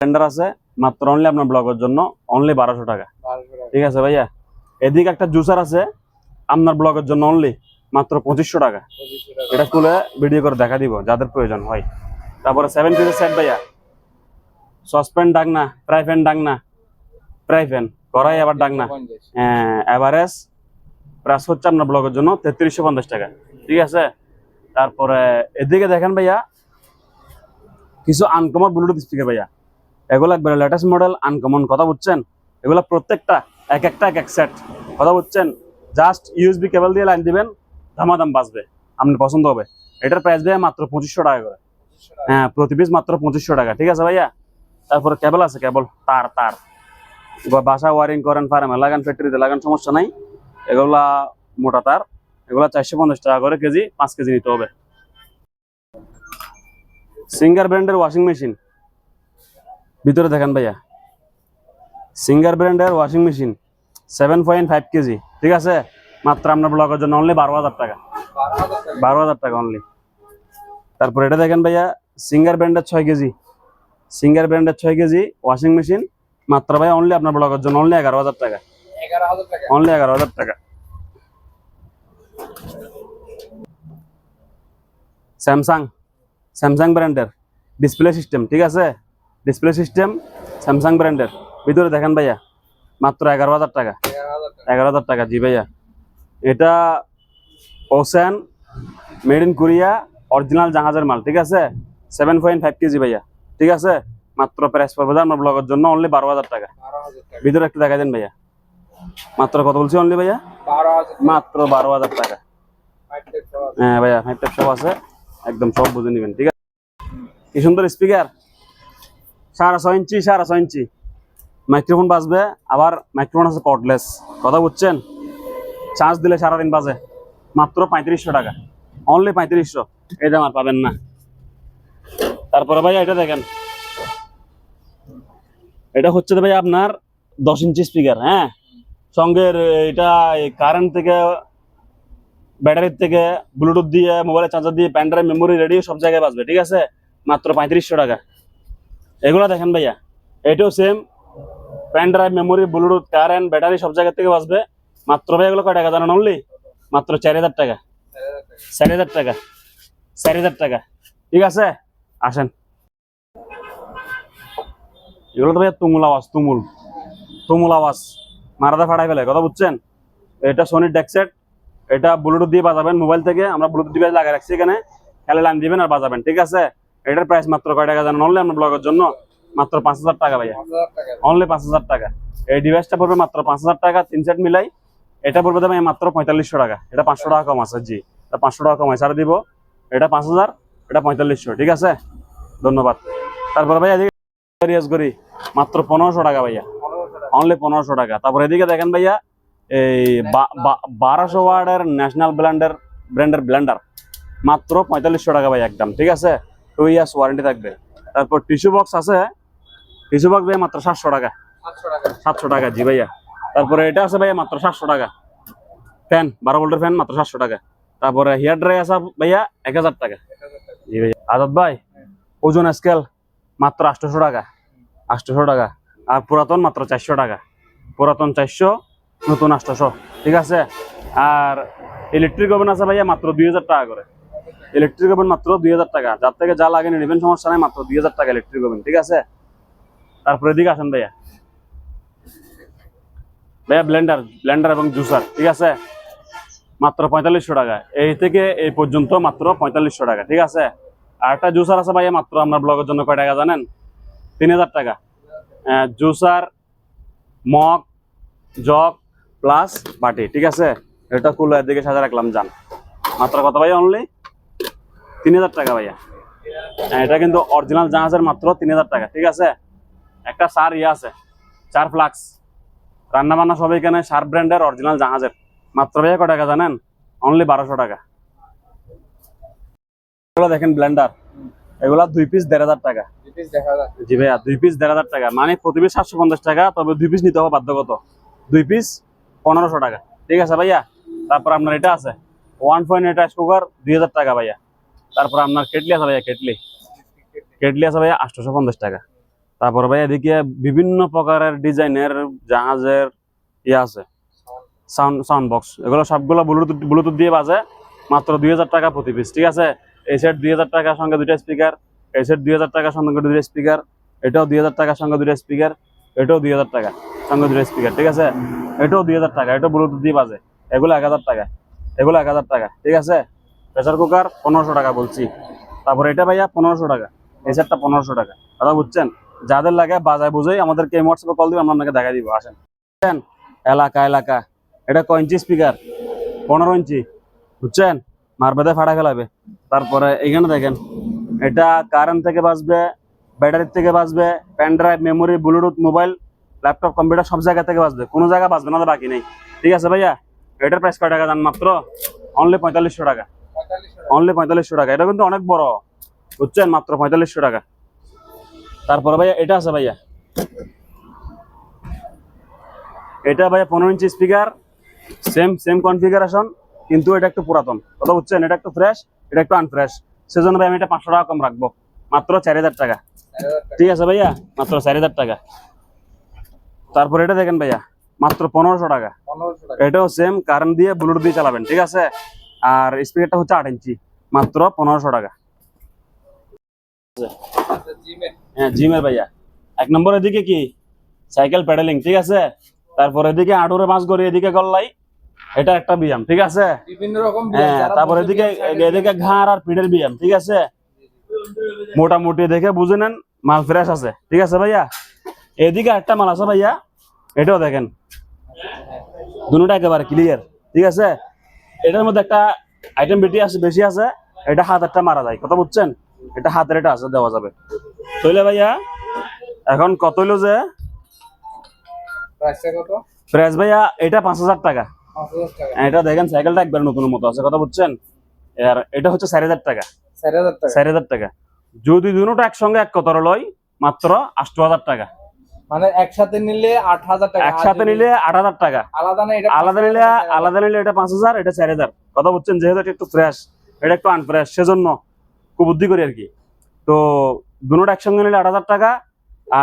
Tender আছে মাত্র only আপনার ব্লগের জন্য অনলি বারোশো টাকা। ঠিক আছে ভাইয়া? এদিকে একটা জুসার আছে আপনার ব্লগের জন্য অনলি মাত্র পঁচিশশো টাকা। এটা খুলে ভিডিও করে দেখা দিব যাদের প্রয়োজন হয়। তারপরে সেভেন পিসের সেট ভাইয়া। সসপ্যান ডাকনা ফ্রাই প্যান ডাকনা ফ্রাই প্যান কড়াই আবার ডাকনা পঞ্চাশ। অ্যাভারেজ প্রাইস হচ্ছে আপনার ব্লগের জন্য তেত্রিশশো পঞ্চাশ টাকা। ঠিক আছে? তারপরে এদিকে দেখেন ভাইয়া কিছু আনকমন ব্লুটুথ স্পিকার ভাইয়া। এগুলো একবারে লেটেস্ট মডেল আনকমন কথা বুঝছেন? এগুলো প্রত্যেকটা, এক একটা, এক এক সেট কথা বুঝছেন? জাস্ট ইউএসবি কেবল দিয়ে লাইন দিবেন ধামাধাম বাঁচবে আপনার পছন্দ হবে। এটার প্রাইস ভাইয়া মাত্র পঁচিশশো টাকা করে। হ্যাঁ প্রতি পিস মাত্র পঁচিশশো টাকা, ঠিক আছে ভাইয়া? তারপরে কেবল আছে কেবল তার তার। বাসা ওয়ারিং করেন ফার্মে লাগান ফ্যাক্টরিতে লাগান, সমস্যা নাই। এগুলা মোটা তার, এগুলা চারশো পঞ্চাশ টাকা করে কেজি, পাঁচ কেজি নিতে হবে। সিঙ্গার ব্র্যান্ডের ওয়াশিং মেশিন ভিতরে দেখেন ভাইয়া। সিঙ্গার ব্র্যান্ডের washing machine seven point five KG ঠিক আছে? মাত্র আপনার ব্লগের জন্য অনলি বারো হাজার টাকা। বারো হাজার টাকা অনলি তারপর এটা দেখেন ভাইয়া সিঙ্গার ব্র্যান্ডের ছয় কেজি সিঙ্গার ব্র্যান্ডের ছয় কেজি ওয়াশিং মেশিন মাত্র ভাই অনলি আপনার ব্লগের জন্য অনলি এগারো হাজার টাকা। অনলি এগারো হাজার টাকা। স্যামসাং স্যামসাং ব্র্যান্ডের ডিসপ্লে সিস্টেম ঠিক আছে? ডিসপ্লে সিস্টেম স্যামসাং ব্র্যান্ডের। ভিতরে দেখেন ভাইয়া, মাত্র এগারো হাজার টাকা। এগারো হাজার টাকা জি ভাইয়া। এটা ocean made in Korea original জাহাজের মাল, ঠিক আছে? সেভেন পয়েন্ট ফাইভ কেজি ভাইয়া, ঠিক আছে? মাত্র প্রাইস পড়বে আমার ব্লগের জন্য অনলি বারো হাজার টাকা। ভিতরে একটু দেখা দেন ভাইয়া। মাত্র কত বলছি অনলি ভাইয়া? মাত্র বারো হাজার টাকা। হ্যাঁ ভাইয়া ফাইভ টাইপ সব আছে। একদম সব বুঝে নেবেন, ঠিক আছে? কি সুন্দর স্পিকার সাড়ে ছয় ইঞ্চি, সাড়ে ছয় ইঞ্চি। মাইক্রোফোন বাজবে, আবার মাইক্রোফোন আছে কর্ডলেস কথা বুঝছেন? চার্জ দিলে সারাদিন বাজে। মাত্র পঁয়ত্রিশশো টাকা। অনলি পঁয়ত্রিশশো। এই দাম আর পাবেন না। তারপরে ভাইয়া এটা দেখেন। এটা হচ্ছে ভাই আপনার দশ ইঞ্চি স্পিকার হ্যাঁ? সঙ্গে এটা কারেন্ট থেকে ব্যাটারির থেকে ব্লুটুথ দিয়ে মোবাইলের চার্জার দিয়ে প্যান ড্রাইভ মেমোরি রেডিও সব জায়গায় বাজবে, ঠিক আছে? মাত্র পঁয়ত্রিশশো টাকা। এগুলো দেখেন ভাইয়া। এটাও same pen drive memory Bluetooth current battery সব জায়গা থেকে বাজবে মাত্র ভাই এগুলো কয় টাকা জানেন অনলি মাত্র চার হাজার টাকা। চার হাজার টাকা। চার হাজার টাকা। ঠিক আছে? আসেন। এগুলো তো ভাইয়া তুমুল আওয়াজ, তুমুল। তুমুল আওয়াজ। মারাদা ফাটাই ফেলে, কথা বুঝছেন? এটা সোনির ডেকসেট এটা ব্লুটুথ দিয়ে বাজাবেন মোবাইল থেকে। আমরা ব্লুটুথ ডিভাইস লাগিয়ে রাখছি এখানে। খেলে লাইন দিবেন আর বাজাবেন। ঠিক আছে? এটার প্রাইস মাত্র কয় টাকা জানেন? অনলি আপনার ব্লগের জন্য মাত্র পাঁচ হাজার টাকা ভাইয়া। অনলি পাঁচ হাজার টাকা। এই ডিভাইসটা পড়বে মাত্র পাঁচ হাজার টাকা তিন সেট মিলাই। এটা পড়বে দাম মাত্র পঁয়তাল্লিশশো টাকা। এটা পাঁচশো টাকা কম আছে জি। এটা পাঁচশো টাকা কম ছাড় দিব। এটা পাঁচ হাজার এটা পঁয়তাল্লিশশো ঠিক আছে? ধন্যবাদ। তারপরে ভাইয়া এদিকে রিয়াজ করি। মাত্র পনেরোশো টাকা ভাইয়া। অনলি পনেরোশো টাকা। তারপর এদিকে দেখেন ভাইয়া এই বারোশো ওয়ার্ডের ন্যাশনাল ব্ল্যান্ডার ব্র্যান্ডের ব্লেন্ডার মাত্র পঁয়তাল্লিশশো টাকা ভাই একদম ঠিক আছে? টু ইয়ার্স ওয়ারেন্টি থাকবে। তারপর টিস্যু বক্স আছে টিস্যু বক্স ভাই মাত্র সাতশো টাকা। সাতশো টাকা জি ভাইয়া। তারপরে এটা আছে ভাইয়া মাত্র সাতশো টাকা। ফ্যান, বারো ভোল্টের ফ্যান মাত্র সাতশো টাকা। তারপরে হেয়ার ড্রাই আছে ভাইয়া এক হাজার টাকা। জি ভাইয়া। আজাদ ভাই, ওজন স্কেল মাত্র আটশোশো টাকা। আটশোশো টাকা। আর পুরাতন মাত্র চারশো টাকা। পুরাতন চারশো, নতুন আটশোশো ঠিক আছে? আর ইলেকট্রিক ওভেন আছে ভাইয়া মাত্র দুই হাজার টাকা করে। ইলেকট্রিক ওভেন মাত্র দুই হাজার টাকা। যার থেকে যা লাগে নেবেন, সমস্যা নাই, মাত্র দুই হাজার টাকা ইলেকট্রিক ওভেন ঠিক আছে? তারপরে এদিকে আসেন ভাইয়া। ভাইয়া ব্লেন্ডার ব্লেন্ডার এবং জুসার ঠিক আছে? মাত্র পঁয়তাল্লিশশো টাকা। এই থেকে এই পর্যন্ত মাত্র পঁয়তাল্লিশশো টাকা, ঠিক আছে? আর একটা জুসার আছে ভাইয়া, মাত্র আপনার ব্লগের জন্য কয় টাকা জানেন? তিন হাজার টাকা। জুসার মগ, জগ প্লাস বাটি, ঠিক আছে? এটা কুলার দিকে সাজা রাখলাম যান মাত্র কত ভাইয়া অনলি তিন হাজার টাকা ভাইয়া। হ্যাঁ, এটা কিন্তু অরিজিনাল জাহাজের মাত্র তিন হাজার টাকা ঠিক আছে? একটা সার ইয়ে আছে চার ফ্লাক্স। রান্না বান্না সব এখানে সার ব্র্যান্ডের অরিজিনাল জাহাজের। মাত্র ভাইয়া কয় টাকা জানেন? অনলি বারোশো টাকা। এগুলো দেখেন ব্লেন্ডার এগুলা দুই পিস দেড় হাজার টাকা। দুই পিস জি ভাইয়া দুই পিস দেড় হাজার টাকা। মানে প্রতি পিস সাতশো পঞ্চাশ টাকা তবে দুই পিস নিতে হবে বাধ্যগত। দুই পিস পনেরোশো টাকা। ঠিক আছে ভাইয়া? তারপর আপনার এটা আছে। ওয়ান পয়েন্ট এটা কুকার দুই হাজার টাকা ভাইয়া। তারপর আপনার কেটলি আছে ভাইয়া, কেটলি। কেটলি আছে ভাইয়া আটশোশো পঞ্চাশ টাকা। তারপর ভাই এদিকে বিভিন্ন প্রকারের ডিজাইনের জাহাজের ইয়ে আছে। Sound sound box. এগুলো সবগুলো ব্লুটুথ ব্লুটুথ দিয়ে বাজে। মাত্র দুই হাজার টাকা প্রতি পিস ঠিক আছে? এই সেট দুই হাজার টাকার সঙ্গে দুইটা স্পিকার এই সেট দুই হাজার টাকার সঙ্গে দুইটা স্পিকার এটাও দুই হাজার টাকার সঙ্গে দুইটা স্পিকার এটাও দুই হাজার টাকা সঙ্গে দুইটা স্পিকার ঠিক আছে? এটাও দুই হাজার টাকা, এটাও ব্লুটুথ দিয়ে বাজে। এগুলো এক হাজার টাকা, এগুলো এক হাজার টাকা, ঠিক আছে? প্রেসার কুকার পনেরোশো টাকা বলছি। তারপর এটা ভাইয়া পনেরোশো টাকা, এই পনেরোশো টাকা। দাদা, বুঝছেন? যাদের লাগে বাজায় বুঝেই আমাদেরকে হোয়াটসঅ্যাপে কল দিবে আমরা আপনাকে দেখা দিব, আসেন। বুঝছেন? এলাকা এলাকা। এটা ক ইঞ্চি স্পিকার পনেরো ইঞ্চি বুঝছেন? মারবেদে ফাটা ফেলাবে। তারপরে এখানে দেখেন, এটা কারেন্ট থেকে বাঁচবে ব্যাটারির থেকে বাঁচবে pen drive memory Bluetooth mobile laptop computer সব জায়গা থেকে বাঁচবে। কোনো জায়গা বাঁচবে না, বাকি নেই। ঠিক আছে ভাইয়া? এটার প্রাইস কয় টাকা জান মাত্র? অনলি পঁয়তাল্লিশশো টাকা। অনলি পঁয়তাল্লিশশো টাকা। এটা কিন্তু অনেক বড়। বুঝছেন? মাত্র পঁয়তাল্লিশশো টাকা। তারপরে ভাইয়া এটা আছে ভাইয়া। এটা ভাইয়া পনেরো inch speaker same same configuration কিন্তু এটা একটু পুরাতন। কথা বুঝছেন? এটা একটু ফ্রেশ এটা একটু আনফ্রেশ সেজন্য ভাই আমি এটা পাঁচশো টাকা কম রাখব। মাত্র চার হাজার টাকা। ঠিক আছে ভাইয়া? মাত্র চার হাজার টাকা। তারপর এটা দেখেন ভাইয়া। মাত্র পনেরোশো টাকা। পনেরোশো টাকা। এটাও সেম কারেন্ট দিয়ে ব্লুটুথ দিয়ে চালাবেন। ঠিক আছে? আর স্পিকারটা হচ্ছে আট ইঞ্চি মাত্র পনেরোশো টাকা। হ্যাঁ জিমের ভাইয়া। এক নম্বর এদিকে কি? সাইকেল প্যাডেলিং ঠিক আছে? তারপর এদিকে আটুরে মাছ গড়ি এদিকে গল্লাই। এটা একটা ব্যায়াম ঠিক আছে? বিভিন্ন রকম হ্যাঁ তারপর এদিকে এদিকে ঘাড় আর পিঠের ব্যায়াম ঠিক আছে? মোটামুটি দেখে বুঝে নেন মাল ফ্রেশ আছে ঠিক আছে ভাইয়া? এদিকে একটা মাল আছে ভাইয়া এটাও দেখেন। দুটোটা একেবারে ক্লিয়ার ঠিক আছে? এটার মধ্যে একটা আইটেম বেটি আছে বেশি আছে এটা হাত একটা মারা যায়। কথা বুঝছেন? এটা হাতের এটা আছে দেওয়া যাবে। তাইলে ভাইয়া এখন কত হইল যে? প্রাইস ভাইয়া এটা পাঁচ হাজার টাকা। টাকা। এটা দেখেন সাইকেলটা একবার নতুন মতো আছে কথা বুঝছেন? আর এটা হচ্ছে চার হাজার টাকা। চার হাজার টাকা। যদি দুটোটা একসঙ্গে এক কতর লয় মাত্র আষ্ট হাজার টাকা। মানে একসাথে নিলে আট হাজার টাকা। একসাথে নিলে আট হাজার টাকা। আলাদা না এটা আলাদা নিলে আলাদা। নিলে এটা পাঁচ হাজার এটা চার হাজার। কথা বুঝছেন? যেহেতু এটা একটু ফ্রেশ এটা একটু আনফ্রেশ সেজন্য কুবুদ্ধি করি আর কি। তো দুটোটা একসঙ্গে নিলে আট হাজার টাকা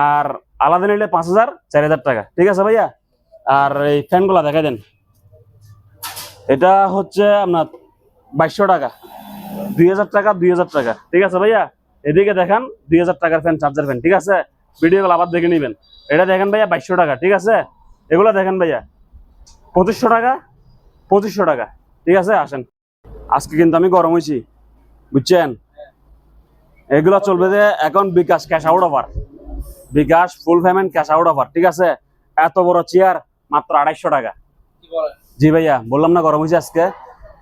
আর আলাদা নিলে পাঁচ হাজার চার হাজার টাকা। ঠিক আছে ভাইয়া? আর এই ফ্যানগুলা দেখা দেন। এটা হচ্ছে আপনার বাইশশো টাকা। দুই হাজার টাকা দুই হাজার টাকা। ঠিক আছে ভাইয়া? এদিকে দেখান দুই হাজার টাকার ফ্যান চার্জার ফ্যান ঠিক আছে? ভিডিওগুলো আবার দেখে নেবেন। এটা দেখেন ভাইয়া বাইশশো টাকা ঠিক আছে? এগুলো দেখেন ভাইয়া। পঁচিশশো টাকা পঁচিশশো টাকা ঠিক আছে? আসেন। আজকে কিন্তু আমি গরম হয়েছি বুঝছেন? এগুলো চলবে যে এখন bKash cash out offer bKash full payment cash out offer ঠিক আছে? এত বড় চেয়ার মাত্র আড়াইশো টাকা। জি ভাইয়া বললাম না গরম হয়েছে আজকে।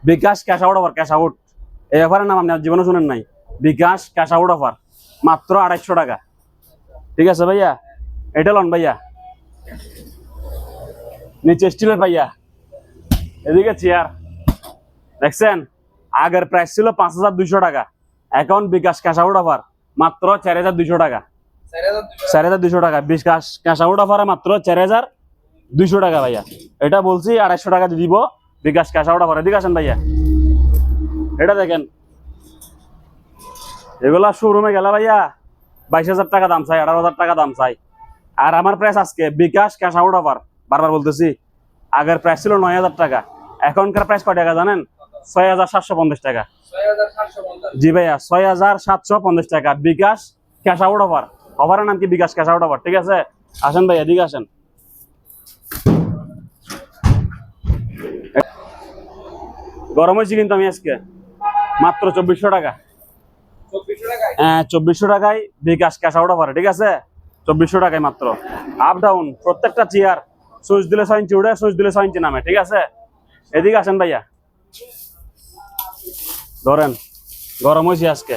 BKash cash out offer cash out এই অফারের নাম আপনি জীবনে শুনেন নাই। বিকাশ ক্যাশ আউট অফার মাত্র আড়াইশো টাকা। ঠিক আছে ভাইয়া? এটা লন ভাইয়া। নিচে স্টিলের ভাইয়া। এদিকে চেয়ার। দেখছেন? আগের প্রাইস ছিল পাঁচ হাজার দুইশো টাকা। এখন বিকাশ ক্যাশআউট অফার মাত্র চার হাজার দুইশো টাকা। চার হাজার দুইশো। টাকা। বিকাশ ক্যাশ আউট অফারে মাত্র চার হাজার দুইশো টাকা ভাইয়া। এটা বলছি আড়াইশো টাকা দিয়ে দিব বিকাশ ক্যাশআউট অফার এদিকে আসেন ভাইয়া। এটা দেখেন। এগুলা শোরুমে গেলা ভাইয়া। বাইশ হাজার টাকা দাম চাই আঠারো হাজার টাকা দাম চাই। আর আমার প্রাইস আজকে বিকাশ ক্যাশ আউট অফার বারবার বলতেছি আগের প্রাইস ছিল নয় হাজার টাকা এখনকার প্রাইস কয় টাকা জানেন? ছয় হাজার সাতশো পঞ্চাশ টাকা। জি ভাইয়া ছয় হাজার সাতশো পঞ্চাশ টাকা বিকাশ ক্যাশ আউট অফার অফারের নাম কি? বিকাশ ক্যাশ আউট অফার ঠিক আছে? আসেন ভাই এদিকে আসেন। গরম হয়েছি কিন্তু আমি আজকে মাত্র চব্বিশশো টাকা। হ্যাঁ চব্বিশশো টাকায় বিকাশ ক্যাশ আউট ঠিক আছে? চব্বিশশো টাকায় মাত্র। আপ ডাউন প্রত্যেকটা চেয়ার সুইচ দিলে ছয় ইঞ্চি উঠে সুইচ দিলে ছয় ইঞ্চি নামে, ঠিক আছে? এদিকে আসেন ভাইয়া। ধরেন, গরম হয়েছে আজকে।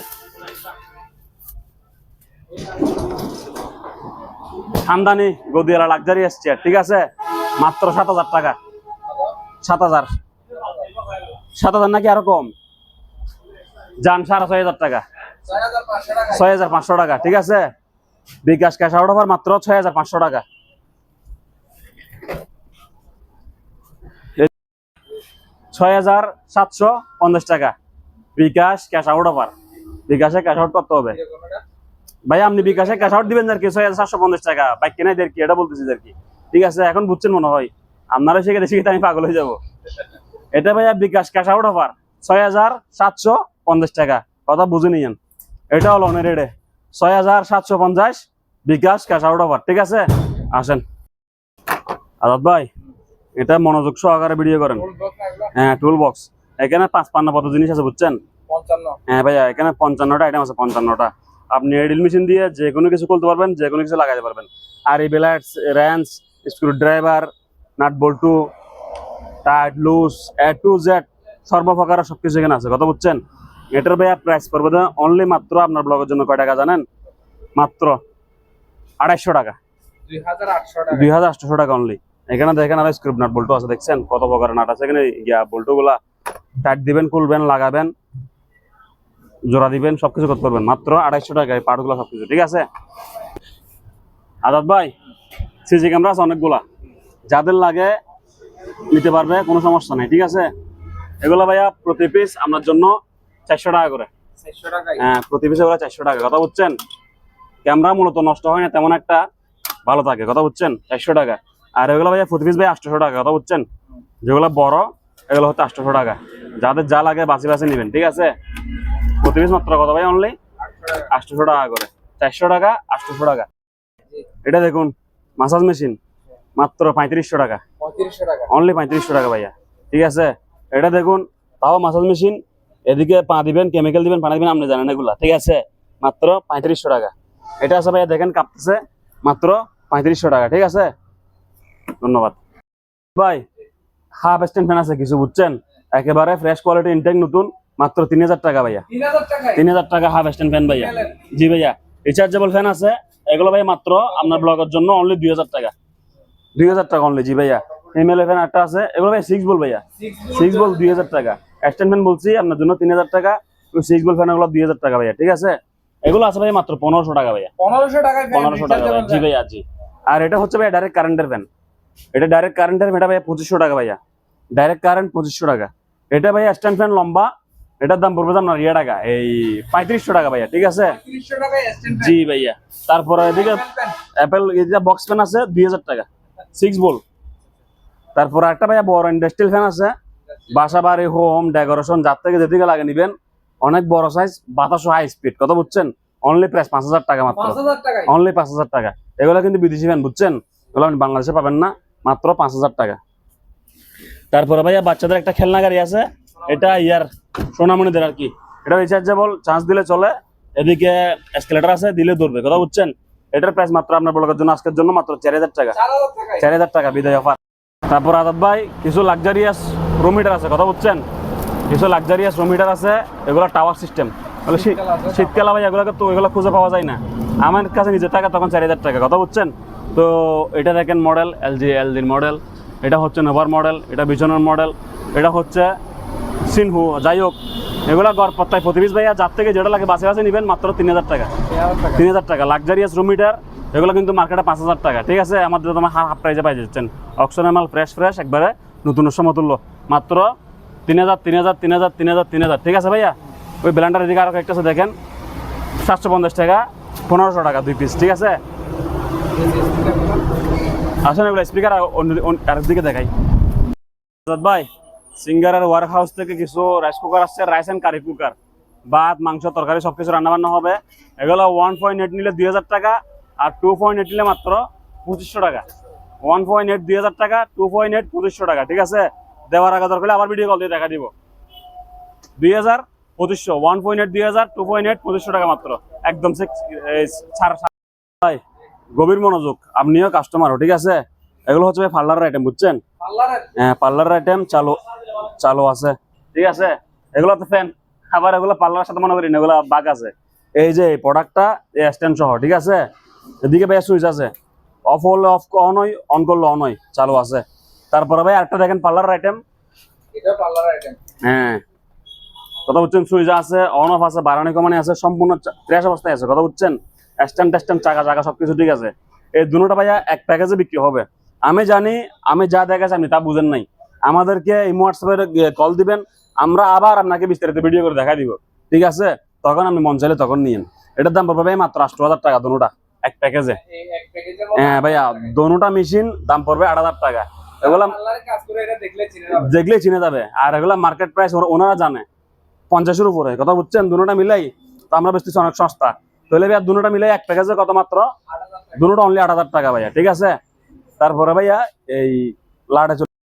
খানদানি গদিয়ালা লাক্সারি আসছে ঠিক আছে? মাত্র সাত হাজার টাকা। সাত হাজার। সাত হাজার নাকি আরও কম? যান, সাড়ে ছয় হাজার টাকা। ছয় হাজার পাঁচশো টাকা, ঠিক আছে? বিকাশ ক্যাশ আউট মাত্র ছয় হাজার পাঁচশো টাকা। ছয় হাজার সাতশো পঞ্চাশ টাকা। বিকাশ ক্যাশ আউট বিকাশে ক্যাশ আউট করতে হবে। ভাই, আপনি বিকাশে ক্যাশ আউট দিবেন আর কি? ছয় হাজার সাতশো পঞ্চাশ টাকা। বাইক কেনাই দের কি? এটা বলতেছি আর কি। ঠিক আছে, এখন বুঝছেন মনে হয়। আপনারা শিখে শিখে আমি পাগল হয়ে যাব। এটা ভাইয়া বিকাশ ক্যাশ আউট অফার। ছয় হাজার সাতশো পঞ্চাশ টাকা। কথা বুঝে নিয়েন। এটা হলো অনের রেডে। ছয় হাজার সাতশো পঞ্চাশ বিকাশ ক্যাশ আউট অফার ঠিক আছে? আসেন। আজাদ ভাই এটা মনোযোগ সহকারে ভিডিও করেন। হ্যাঁ টুল বক্স এখানে পাঁচ পান্ন কত জিনিস আছে বুঝছেন? হ্যাঁ ভাইয়া এখানে পঞ্চান্নটা আইটেম আছে পঞ্চান্নটা। আপনি ড্রিল মেশিন দিয়ে যে কোনো কিছু খুলতে পারবেন যে কোনো কিছু লাগাতে পারবেন। আর এই বেলাইটস wrench screwdriver nut Boltu tight loose A to Z সর্বপ্রকার সব কিছু এখানে আছে। কথা বুঝছেন? এটার ভাইয়া প্রাইস পড়বে অনলি মাত্র আপনার ব্লগের জন্য কয় টাকা জানেন? মাত্র আড়াইশো টাকা। দুই হাজার আটশো টাকা। অনলি এখানে দেখেন আর স্ক্রিপ্ট নাট বল্টু আছে, দেখছেন? কত প্রকারের নাট আছে এখানে? ইয়া বল্টু গুলা টাইট দিবেন, খুলবেন, লাগাবেন, জোড়া দিবেন, সবকিছু করতে পারবেন। মাত্র আড়াইশো টাকায় পার্টগুলো সবকিছু, ঠিক আছে? আজাদ ভাই সিসি ক্যামেরা আছে অনেকগুলা। যাদের লাগে নিতে পারবে, কোনো সমস্যা নেই, ঠিক আছে? এগুলো ভাইয়া প্রতি পিস আপনার জন্য চারশো টাকা করে। হ্যাঁ প্রতি পিসে ওরা চারশো টাকা। কথা বুঝছেন? ক্যামেরা মূলত নষ্ট হয় না তেমন একটা ভালো থাকে। কথা বুঝছেন? চারশো টাকা। আর এগুলো ভাইয়া প্রতি পিস ভাই আটশোশো টাকা। কথা বুঝছেন? যেগুলো বড় এগুলো হচ্ছে আটশোশো টাকা। যাদের যা লাগে বাসি বাসি নেবেন ঠিক আছে? প্রতি পিস মাত্র কথা ভাই অনলি আটশোশো টাকা করে। চারশো টাকা আটশোশো টাকা। এটা দেখুন মাসাজ মেশিন মাত্র পঁয়ত্রিশশো টাকা। অনলি পঁয়ত্রিশশো টাকা ভাইয়া। ঠিক আছে? এটা দেখুন তাও মাসাজ মেশিন এদিকে পা দিবেন কেমিক্যাল দিবেন, পানি দিবেন, আপনি জানেন এগুলা, ঠিক আছে? মাত্র পঁয়ত্রিশশো টাকা। এটা আছে ভাইয়া, দেখেন কাঁপতেছে, মাত্র পঁয়ত্রিশশো টাকা, ঠিক আছে? ধন্যবাদ। ভাই হাফ স্ট্যান্ড ফ্যান আছে কিছু, বুঝছেন? একেবারে ফ্রেশ কোয়ালিটি ইনটেক নতুন, মাত্র তিন হাজার টাকা ভাইয়া। তিন হাজার টাকা হাফ স্ট্যান্ড ফ্যান ভাইয়া। জি ভাইয়া রিচার্জেবল ফ্যান আছে, এগুলো ভাই মাত্র আপনার ব্লগের জন্য অনলি দুই হাজার টাকা। দুই হাজার টাকা অনলি জি ভাইয়া। ফিমেল ফ্যান একটা আছে, এগুলো ভাই সিক্স বল ভাইয়া। সিক্স বল দুই হাজার টাকা। স্ট্যান্ড ফ্যান বলছি আপনার জন্য তিন হাজার টাকা সিক্স বল ফ্যান এগুলো দুই হাজার টাকা ভাইয়া ঠিক আছে? এগুলো আছে ভাই মাত্র পনেরোশো টাকা ভাইয়া। পনেরোশো fan, পনেরোশো টাকা জি ভাইয়া জি। আর এটা হচ্ছে ভাইয়া ডাইরেক্ট কারেন্টের ফ্যান এটা ডাইরেক্ট কারেন্টের এটা ভাইয়া পঁচিশশো টাকা ভাইয়া। ডাইরেক্ট কারেন্ট পঁচিশশো টাকা। এটা ভাইয়া স্ট্যান্ড ফ্যান লম্বা এটার দাম পড়বে আপনার ইয়ে টাকা এই পঁয়ত্রিশশো টাকা ভাইয়া ঠিক আছে। জি ভাইয়া। তারপরে এদিকে। অ্যাপেল বক্স ফ্যান আছে দুই হাজার টাকা। সিক্স বল তারপর একটা ভাইয়া বড় ইন্ডাস্ট্রিয়াল ফ্যান আছে। বাসা বাড়ি হোম ডেকোরেশন যার থেকে যেদিকে লাগে নিবেন অনেক বড় সাইজ বাতাসও হাই স্পিড কত বুঝছেন? অনলি প্রাইস পাঁচ হাজার টাকা মাত্র। অনলি পাঁচ হাজার টাকা। এগুলো কিন্তু বিদেশি ফ্যান বুঝছেন? এগুলো আপনি বাংলাদেশে পাবেন না মাত্র পাঁচ হাজার টাকা। তারপরে ভাইয়া বাচ্চাদের একটা খেলনা গাড়ি আছে। এটা ইয়ার সোনামণিদের আর কি। এটা রিচার্জেবল চার্জ দিলে চলে। এদিকে এসকেলেটার আছে দিলে দৌড়বে কথা বুঝছেন? এটার প্রাইস মাত্র আপনার ব্লগের জন্য আজকের জন্য মাত্র চার হাজার টাকা। চার হাজার টাকা বিদায় অফার তারপর আজাদ ভাই, কিছু লাক্সারিয়াস রুমিটার আছে, কথা বুঝছেন? কিছু লাক্সারিয়াস রুমিটার আছে, এগুলো টাওয়ার সিস্টেম শীতকাল ভাই, এগুলোকে তো এগুলো খুঁজে পাওয়া যায় না। আমার কাছে নিজের টাকা তখন চার হাজার টাকা, কথা বুঝছেন? তো এটা দেখেন মডেল এলজি এলজির মডেল এটা হচ্ছে নোভার মডেল এটা বিজনের মডেল এটা হচ্ছে সিনহু যাই হোক এগুলো গড়পত্তায় প্রতিবিশ ভাইয়া যার থেকে যেটা লাগে বাসে বাসে নেবেন মাত্র তিন হাজার টাকা। তিন হাজার টাকা। লাক্সারিয়াস রুম মিটার এগুলো কিন্তু মার্কেটে পাঁচ হাজার টাকা। ঠিক আছে? আমাদের তোমার হাফ হাফ প্রাইজে পাই যাচ্ছেন। অক্সনের মাল ফ্রেশ ফ্রেশ একবারে নতুন সমতুল্য মাত্র তিন হাজার তিন হাজার তিন হাজার তিন হাজার তিন হাজার। ঠিক আছে ভাইয়া? ওই ব্ল্যান্ডার এদিকে আরও একটা আছে দেখেন। সাতশো পঞ্চাশ টাকা পনেরোশো টাকা দুই পিস ঠিক আছে? আসেন এগুলো স্পিকার আরেকদিকে দেখাই। আজাদ ভাই সিঙ্গারের ওয়ার্ক হাউস থেকে কিছু রাইস কুকার আসছে রাইস অ্যান্ড কারি কুকার ভাত মাংস তরকারি সব কিছু রান্নাবান্না হবে। এগুলো ওয়ান পয়েন্ট এইট নিলে দুই হাজার টাকা আর টু পয়েন্ট এইট নিলে মাত্র পঁচিশশো টাকা। ওয়ান পয়েন্ট এইট দুই হাজার টাকা টু পয়েন্ট এইট পঁচিশশো টাকা ঠিক আছে? দেওয়ার আগে দরকার আবার ভিডিও কল দিয়ে দেখা দিব। দুই হাজার পঁচিশশো ওয়ান পয়েন্ট এইট দুই হাজার টু পয়েন্ট এইট পঁচিশশো টাকা মাত্র। একদম। ভাই গভীর মনোযোগ। আপনিও কাস্টমারও ঠিক আছে? এগুলো হচ্ছে ভাই পার্লার আইটেম বুঝছেন? পার্লারের হ্যাঁ পার্লার আইটেম চালু চালু আছে। ঠিক আছে? এগুলো তো ফ্যান আবার এগুলো পার্লারের সাথে মনে করি না এগুলো বাগ আছে। এই যে এই প্রোডাক্টটা এই স্ট্যান্ড সহ ঠিক আছে? এদিকে ভাই সুইচ আছে। অফ হলে অফ অন হয় অন করলে অন হয় চালু আছে। তারপরে ভাই একটা দেখেন পার্লার আইটেম এটা পার্লার আইটেম হ্যাঁ। কথা বুঝছেন? সুইচ আছে অন অফ আছে বাড়ানি কমানি আছে সম্পূর্ণ ফ্রেশ অবস্থায় আছে কথা বলছেন স্ট্যান্ড টেস্ট্যান্ড চাকা চাকা সবকিছু ঠিক আছে। এই দুটোটা ভাইয়া এক প্যাকেজে বিক্রি হবে। আমি জানি আমি যা দেখাচ্ছি আপনি তা বুঝেন নাই। আমাদেরকে এই হোয়াটসঅ্যাপে কল দিবেন, আমরা আবার আপনাকে বিস্তারিত ভিডিও করে দেখা দিব। ঠিক আছে? তখন আপনি মন চাইলে তখন নিয়েন। এটার দাম পড়বে ভাই মাত্র আষ্ট হাজার টাকা দোনোটা, এক প্যাকেজে। হ্যাঁ ভাইয়া, দোনোটা মেশিন দাম পড়বে আট হাজার টাকা। এগুলা দেখলে চিনে যাবে। আর এগুলা মার্কেট প্রাইস ওনারা জানে। পঞ্চাশের উপরে, কথা বুঝছেন? দুটোটা মিলাই, তো আমরা বেচতেছি অনেক সস্তা। তাহলে ভাইয়া দুটোটা মিলাই এক প্যাকেজে কত মাত্র? দুটোটা অনলি আট হাজার টাকা, ভাইয়া। ঠিক আছে? তারপরে ভাইয়া, এই লাটে